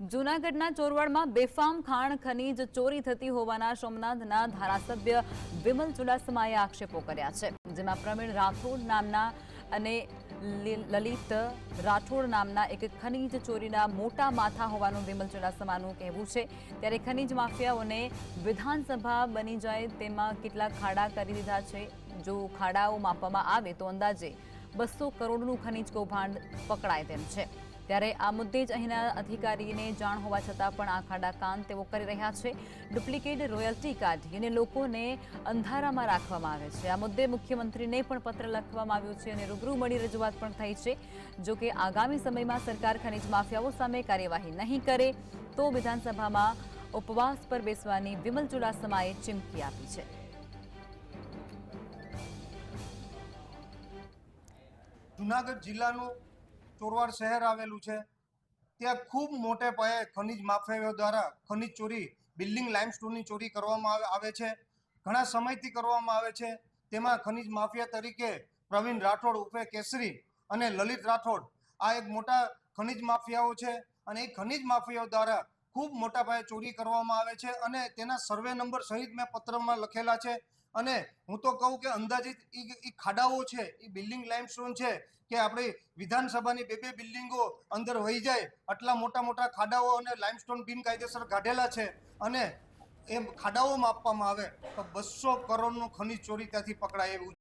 જૂનાગઢના ચોરવાડમાં બેફામ ખાણ ખનીજ ચોરી થતી હોવાના સોમનાથના ધારાસભ્ય વિમલ ચુડાસમાએ આક્ષેપો કર્યા છે, જેમાં પ્રવીણ રાઠોડ નામના અને લલિત રાઠોડ નામના એક ખનીજ ચોરીના મોટા માથા હોવાનું વિમલ ચુડાસમાનું કહેવું છે. ત્યારે ખનીજ માફિયાઓને વિધાનસભા બની જાય તેમાં કેટલા ખાડા કરી દીધા છે, જો ખાડાઓ માપવામાં આવે તો અંદાજે બસો કરોડનું ખનીજ કૌભાંડ પકડાય તેમ છે. ત્યારે આ મુદ્દે જ અહીંના અધિકારીને જાણ હોવા છતાં પણ આ ખાડા કામ તેઓ કરી રહ્યા છે. ડુપ્લિકેટ રોયલ્ટી કાઢીને લોકોને અંધારામાં રાખવામાં આવે છે. આ મુદ્દે મુખ્યમંત્રીને પણ પત્ર લખવામાં આવ્યો છે અને રૂબરૂ મળી રજૂઆત પણ થઈ છે. જો કે આગામી સમયમાં સરકાર ખનીજ માફિયાઓ સામે કાર્યવાહી નહીં કરે, તો વિધાનસભામાં ઉપવાસ પર બેસવાની વિમલ ચુડાસમાએ ચીમકી આપી છે. જુનાગઢ જિલ્લાનું ચોરવાડ શહેર આવેલું છે. ત્યાં ખૂબ મોટે પાયે ખનિજ માફિયાઓ દ્વારા ખનિજ ચોરી, બિલ્ડિંગ લાઇમસ્ટોનની ચોરી કરવામાં આવે- છે. ઘણા સમયથી કરવામાં આવે છે. તેમાં ખનિજ માફિયા તરીકે પ્રવીણ રાઠોડ ઉર્ફે કેસરી અને લલિત રાઠોડ આ એક મોટા ખનિજ માફિયાઓ છે અને એ ખનિજ માફિયાઓ દ્વારા ખૂબ મોટા પાયે ચોરી કરવામાં આવે છે અને તેના સર્વે નંબર સહિત મેં પત્રમાં લખેલા છે. અને હું તો કહું કે અંદાજિત એ ખાડાઓ છે એ બિલ્ડિંગ લાઇમસ્ટોન છે કે આપણી વિધાનસભાની બે બે બિલ્ડિંગો અંદર વહી જાય, આટલા મોટા મોટા ખાડાઓ અને લાઇમસ્ટોન બિનકાયદેસર કાઢેલા છે અને એ ખાડાઓ માપવામાં આવે તો બસો કરોડનું ખનીજ ચોરી ત્યાંથી પકડાય એવું